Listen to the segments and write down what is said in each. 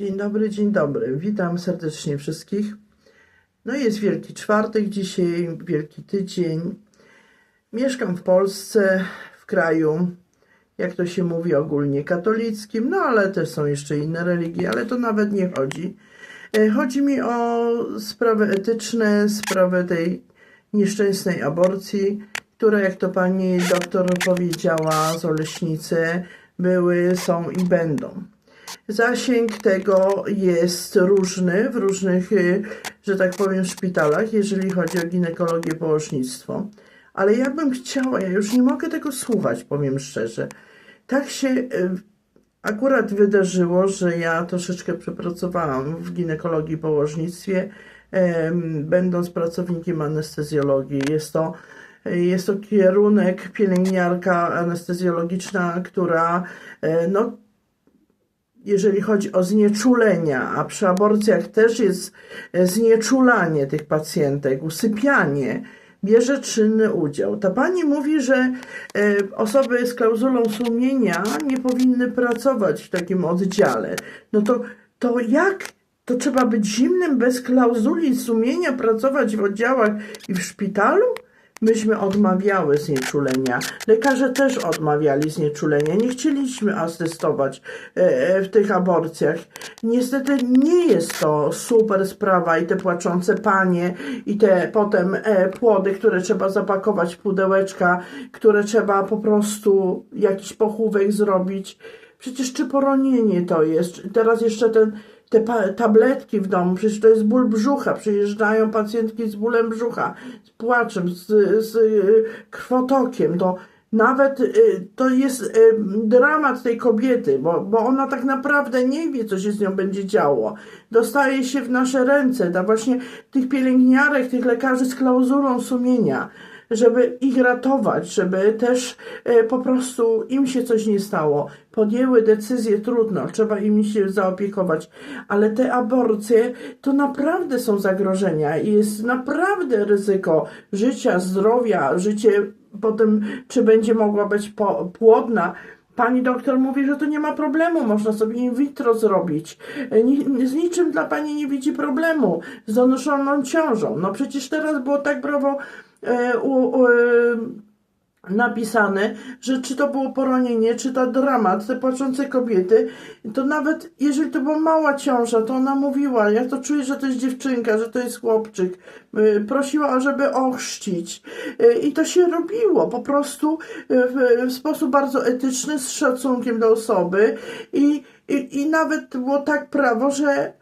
Dzień dobry, dzień dobry. Witam serdecznie wszystkich. No jest Wielki Czwartek dzisiaj, Wielki Tydzień. Mieszkam w Polsce, w kraju, jak to się mówi ogólnie, katolickim, no ale też są jeszcze inne religie, ale to nawet nie chodzi. E, Chodzi mi o sprawy etyczne, sprawę tej nieszczęsnej aborcji, które, jak to pani doktor powiedziała z Oleśnicy, były, są i będą. Zasięg tego jest różny w różnych, y, że tak powiem, szpitalach, jeżeli chodzi o ginekologię, położnictwo. Ale ja bym chciała, ja już nie mogę tego słuchać, powiem szczerze. Tak się y, akurat wydarzyło, że ja troszeczkę przepracowałam w ginekologii, położnictwie, będąc pracownikiem anestezjologii. Jest to, jest to kierunek pielęgniarka anestezjologiczna, która no, jeżeli chodzi o znieczulenia, a przy aborcjach też jest e, znieczulanie tych pacjentek, usypianie, bierze czynny udział. Ta pani mówi, że e, osoby z klauzulą sumienia nie powinny pracować w takim oddziale. No to, to jak? To trzeba być zimnym bez klauzuli sumienia, pracować w oddziałach i w szpitalu? Myśmy odmawiały znieczulenia. Lekarze też odmawiali znieczulenia. Nie chcieliśmy asystować e, w tych aborcjach. Niestety nie jest to super sprawa i te płaczące panie i te potem e, płody, które trzeba zapakować w pudełeczka, które trzeba po prostu jakiś pochówek zrobić. Przecież czy poronienie to jest? Teraz jeszcze ten te tabletki w domu, przecież to jest ból brzucha, przyjeżdżają pacjentki z bólem brzucha, z płaczem, z, z y, krwotokiem, to nawet y, to jest y, dramat tej kobiety, bo, bo ona tak naprawdę nie wie, co się z nią będzie działo. Dostaje się w nasze ręce, da właśnie tych pielęgniarek, tych lekarzy z klauzulą sumienia, żeby ich ratować, żeby też e, po prostu im się coś nie stało. Podjęły decyzję trudno, trzeba im się zaopiekować, ale te aborcje to naprawdę są zagrożenia i jest naprawdę ryzyko życia, zdrowia, życie potem, czy będzie mogła być płodna. Pani doktor mówi, że to nie ma problemu, można sobie in vitro zrobić. E, z niczym dla pani nie widzi problemu z donoszoną ciążą. No przecież teraz było tak brawo e, u, u, e, napisane, że czy to było poronienie, czy to dramat, te płaczące kobiety, to nawet jeżeli to była mała ciąża, to ona mówiła, ja to czuję, że to jest dziewczynka, że to jest chłopczyk, Y, prosiła, żeby ochrzcić. Y, i to się robiło po prostu y, w, sposób bardzo etyczny, z szacunkiem do osoby. I, i, i nawet było tak prawo, że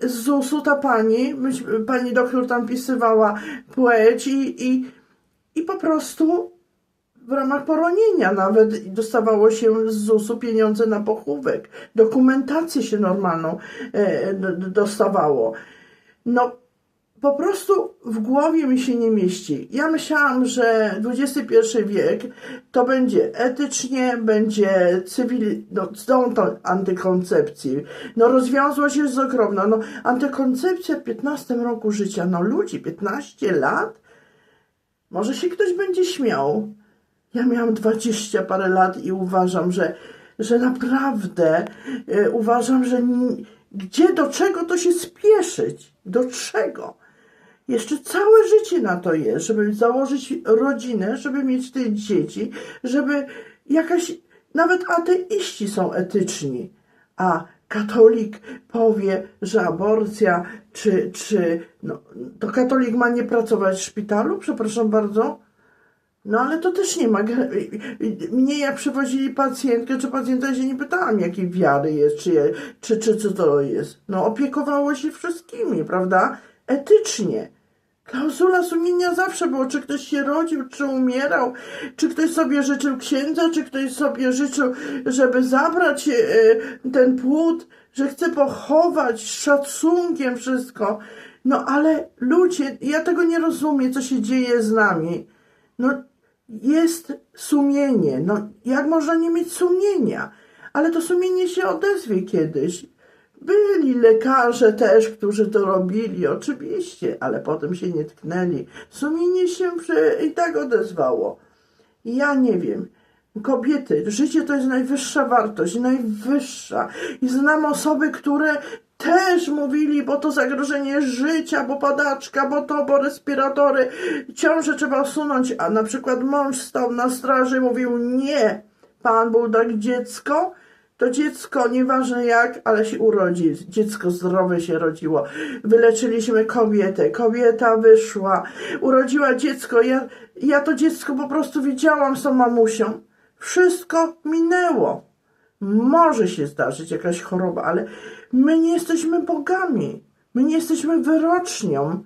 z ZUS-u ta pani, pani doktor tam pisywała płeć i, i, i po prostu w ramach poronienia nawet dostawało się z ZUS-u pieniądze na pochówek. Dokumentację się normalną e, dostawało. No, po prostu w głowie mi się nie mieści. Ja myślałam, że XXI wiek to będzie etycznie, będzie cywil... No, tą antykoncepcji. No, rozwiązłość jest ogromna. No, antykoncepcja w 15 roku życia. No, ludzi, 15 lat? Może się ktoś będzie śmiał. Ja miałam 20 parę lat i uważam, że, że naprawdę e, uważam, że gdzie, do czego to się spieszyć? Do czego? Jeszcze całe życie na to jest, żeby założyć rodzinę, żeby mieć te dzieci, żeby jakaś, nawet ateiści są etyczni, a katolik powie, że aborcja, czy, czy, no, to katolik ma nie pracować w szpitalu, przepraszam bardzo? No ale to też nie ma. Mnie jak przywozili pacjentkę, czy pacjenta się nie pytałam, jakiej wiary jest, czy, czy, czy co to jest. No opiekowało się wszystkimi, prawda? Etycznie. Klauzula sumienia zawsze było, czy ktoś się rodził, czy umierał, czy ktoś sobie życzył księdza, czy ktoś sobie życzył, żeby zabrać e, ten płód, że chce pochować szacunkiem wszystko. No ale ludzie, ja tego nie rozumiem, co się dzieje z nami. No, jest sumienie. No, jak można nie mieć sumienia? Ale to sumienie się odezwie kiedyś. Byli lekarze też, którzy to robili, oczywiście, ale potem się nie tknęli. Sumienie się i tak odezwało. Ja nie wiem. Kobiety, życie to jest najwyższa wartość, najwyższa. I znam osoby, które też mówili, bo to zagrożenie życia, bo padaczka, bo to, bo respiratory, ciążę trzeba usunąć, a na przykład mąż stał na straży, mówił nie, Pan Bóg da dziecko, to dziecko, nieważne jak, ale się urodzi. Dziecko zdrowe się rodziło. Wyleczyliśmy kobietę. Kobieta wyszła, urodziła dziecko. Ja, ja to dziecko po prostu widziałam z tą mamusią. Wszystko minęło. Może się zdarzyć jakaś choroba, ale my nie jesteśmy bogami. My nie jesteśmy wyrocznią.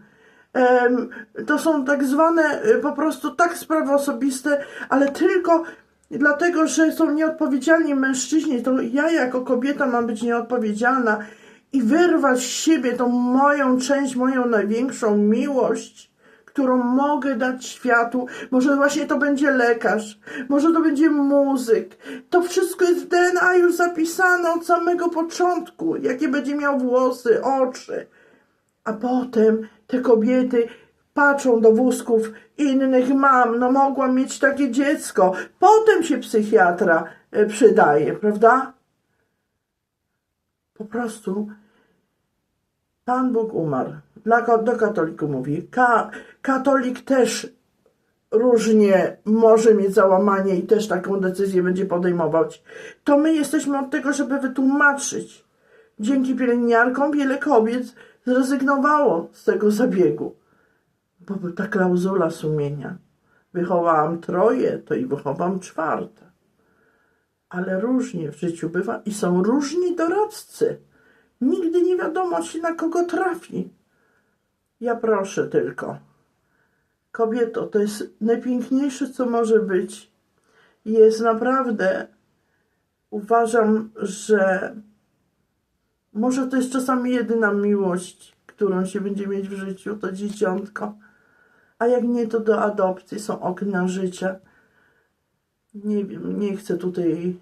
To są tak zwane y, po prostu tak sprawy osobiste, ale tylko dlatego, że są nieodpowiedzialni mężczyźni, to ja jako kobieta mam być nieodpowiedzialna i wyrwać z siebie tą moją część, moją największą miłość, którą mogę dać światu. Może właśnie to będzie lekarz, może to będzie muzyk. To wszystko jest w DNA już zapisane od samego początku, jakie będzie miał włosy, oczy. A potem te kobiety patrzą do wózków innych mam, no mogłam mieć takie dziecko. Potem się psychiatra e, przydaje, prawda? Po prostu Pan Bóg umarł. Dla, do katolików mówi. Ka, katolik też różnie może mieć załamanie i też taką decyzję będzie podejmować. To my jesteśmy od tego, żeby wytłumaczyć. Dzięki pielęgniarkom wiele kobiet zrezygnowało z tego zabiegu, bo była ta klauzula sumienia. Wychowałam troje, to i wychowam czwarte. Ale różnie w życiu bywa i są różni doradcy. Nigdy nie wiadomo się na kogo trafi. Ja proszę tylko. Kobieto, to jest najpiękniejsze, co może być. Jest naprawdę, uważam, że może to jest czasami jedyna miłość, którą się będzie mieć w życiu, to dzieciątko. A jak nie, to do adopcji są okna życia. Nie wiem, nie chcę tutaj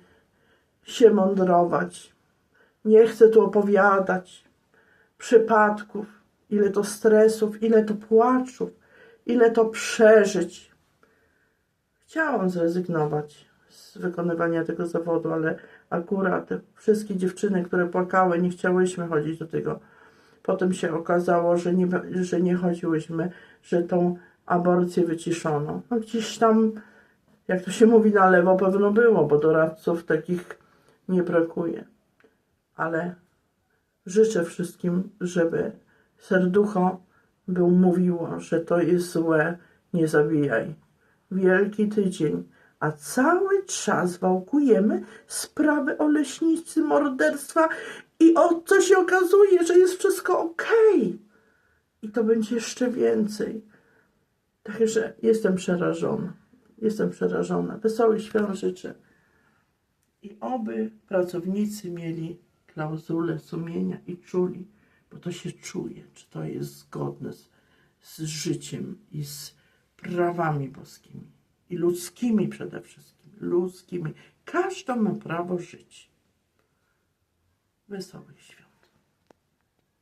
się mądrować. Nie chcę tu opowiadać przypadków, ile to stresów, ile to płaczów, ile to przeżyć. Chciałam zrezygnować z wykonywania tego zawodu, ale akurat te wszystkie dziewczyny, które płakały, nie chciałyśmy chodzić do tego. Potem się okazało, że nie, że nie chodziłyśmy, że tą aborcję wyciszono. No gdzieś tam, jak to się mówi, na lewo pewno było, bo doradców takich nie brakuje. Ale życzę wszystkim, żeby serducho był mówiło, że to jest złe, nie zabijaj. Wielki tydzień, a cały czas wałkujemy sprawy o leśnicy, morderstwa i o co się okazuje, że jest wszystko okej. I to będzie jeszcze więcej. Także jestem przerażona. Jestem przerażona. Wesoły świąt życzę. I oby pracownicy mieli klauzulę sumienia i czuli, bo to się czuje, czy to jest zgodne z, z życiem i z prawami boskimi i ludzkimi przede wszystkim. Ludzkimi. Każdy ma prawo żyć. Wesołych świąt.